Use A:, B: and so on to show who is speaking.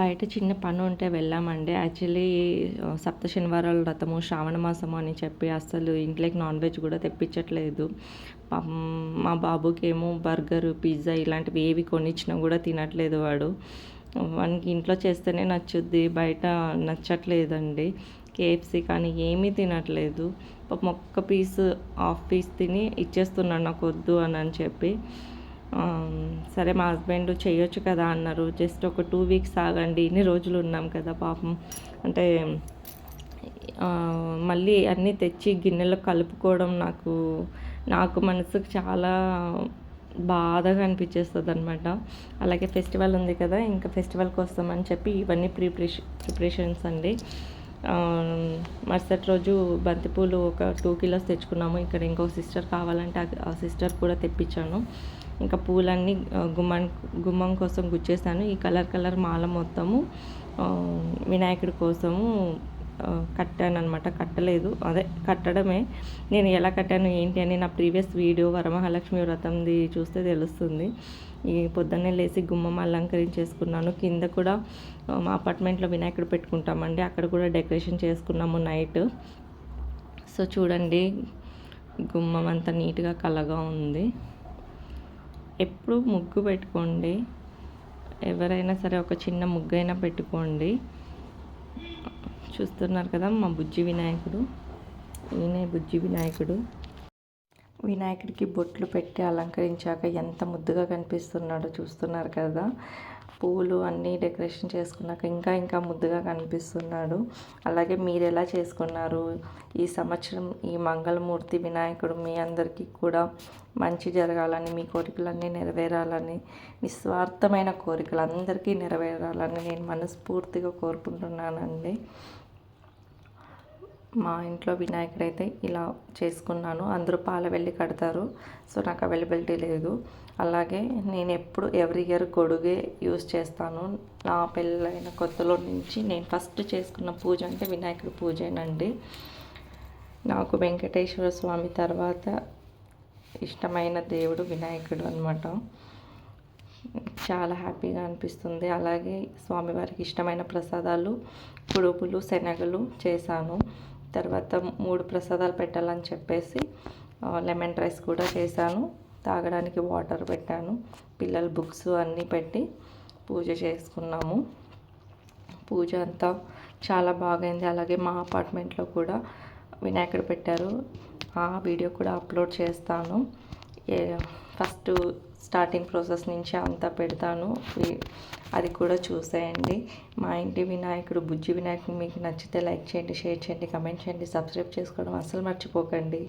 A: బయట చిన్న పని ఉంటే వెళ్ళామండి. యాక్చువల్లీ సప్త శనివారాల వ్రతము శ్రావణ మాసము అని చెప్పి అసలు ఇంట్లోకి నాన్ వెజ్ కూడా తెప్పించట్లేదు. మా బాబుకి ఏమో బర్గర్ పిజ్జా ఇలాంటివి ఏవి కొనిచ్చినా కూడా తినట్లేదు వాడు. వానికి ఇంట్లో చేస్తేనే నచ్చుద్ది బయట నచ్చట్లేదండి. కేఎఫ్సి కానీ ఏమీ తినట్లేదు. ఒక్క పీస్ హాఫ్ పీస్ తిని ఇచ్చేస్తున్నాడు నాకు వద్దు అని అని చెప్పి. సరే మా హస్బెండ్ చేయొచ్చు కదా అన్నారు. జస్ట్ ఒక టూ వీక్స్ ఆగండి ఇన్ని రోజులు ఉన్నాం కదా పాపం. అంటే మళ్ళీ అన్నీ తెచ్చి గిన్నెలో కలుపుకోవడం నాకు నాకు మనసుకు చాలా బాధగా అనిపించేస్తుంది అనమాట అలాగే ఫెస్టివల్ ఉంది కదా ఇంకా ఫెస్టివల్ కోసం అని చెప్పి ఇవన్నీ ప్రిపరేషన్ ప్రిపరేషన్స్ అండి. మరుసటి రోజు బంతిపూలు ఒక టూ కిలోస్ తెచ్చుకున్నాము. ఇక్కడ ఇంకో సిస్టర్ కావాలంటే ఆ సిస్టర్ కూడా తెప్పించాను. ఇంకా పూలన్నీ గుమ్మం గుమ్మం కోసం గుచ్చేసాను. ఈ కలర్ కలర్ మాల మొత్తము వినాయకుడి కోసము కట్టాను అనమాట కట్టలేదు. అదే కట్టడమే. నేను ఎలా కట్టాను ఏంటి అని నా ప్రీవియస్ వీడియో వరమహాలక్ష్మి వ్రతంది చూస్తే తెలుస్తుంది. ఈ పొద్దున్నే లేచి గుమ్మం అలంకరించేసుకున్నాను. కింద కూడా మా అపార్ట్మెంట్లో వినాయకుడు పెట్టుకుంటామండి. అక్కడ కూడా డెకరేషన్ చేసుకున్నాము నైట్. సో చూడండి. గుమ్మం అంతా నీట్గా కలగా ఉంది. ఎప్పుడు ముగ్గు పెట్టుకోండి. ఎవరైనా సరే ఒక చిన్న ముగ్గు అయినా పెట్టుకోండి. చూస్తున్నారు కదా మా బుజ్జి వినాయకుడు. ఈయనే బుజ్జి వినాయకుడు. వినాయకుడికి బొట్లు పెట్టి అలంకరించాక ఎంత ముద్దుగా కనిపిస్తున్నాడో చూస్తున్నారు కదా. పూలు అన్నీ డెకరేషన్ చేసుకున్నాక ఇంకా ఇంకా ముద్దుగా కనిపిస్తున్నాడు. అలాగే మీరు ఎలా చేసుకున్నారు? ఈ సంవత్సరం ఈ మంగళమూర్తి వినాయకుడు మీ అందరికీ కూడా మంచి జరగాలని మీ కోరికలన్నీ నెరవేరాలని నిస్వార్థమైన కోరికలు అందరికీ నెరవేరాలని నేను మనస్ఫూర్తిగా కోరుకుంటున్నానండి. మా ఇంట్లో వినాయకుడు అయితే ఇలా చేసుకున్నాను. అందరూ పాల వెళ్ళి కడతారు. సో నాకు అవైలబిలిటీ లేదు. అలాగే నేను ఎప్పుడు ఎవ్రీ ఇయర్ గొడుగే యూస్ చేస్తాను. నా పెళ్ళైన కొత్తలో నుంచి నేను ఫస్ట్ చేసుకున్న పూజ అంటే వినాయకుడి పూజేనండి. నాకు వెంకటేశ్వర స్వామి తర్వాత ఇష్టమైన దేవుడు వినాయకుడు అనమాట చాలా హ్యాపీగా అనిపిస్తుంది. అలాగే స్వామివారికి ఇష్టమైన ప్రసాదాలు కుడుపులు శనగలు చేశాను. తర్వాత మూడు ప్రసాదాలు పెట్టాలని చెప్పేసి లెమన్ రైస్ కూడా చేశాను. తాగడానికి వాటర్ పెట్టాను. పిల్లల బుక్స్ అన్నీ పెట్టి పూజ చేసుకున్నాము. పూజ అంతా చాలా బాగైంది. అలాగే మా అపార్ట్మెంట్లో కూడా వినాయకుడు పెట్టారు. ఆ వీడియో కూడా అప్లోడ్ చేస్తాను. ఫస్ట్ స్టార్టింగ్ ప్రాసెస్ నుంచి అంతా పెడతాను. అది కూడా చూసేయండి. మా ఇంటి వినాయకుడు బుజ్జి వినాయకుడు మీకు నచ్చితే లైక్ చేయండి షేర్ చేయండి కమెంట్ చేయండి సబ్స్క్రైబ్ చేసుకోవడం అస్సలు మర్చిపోకండి.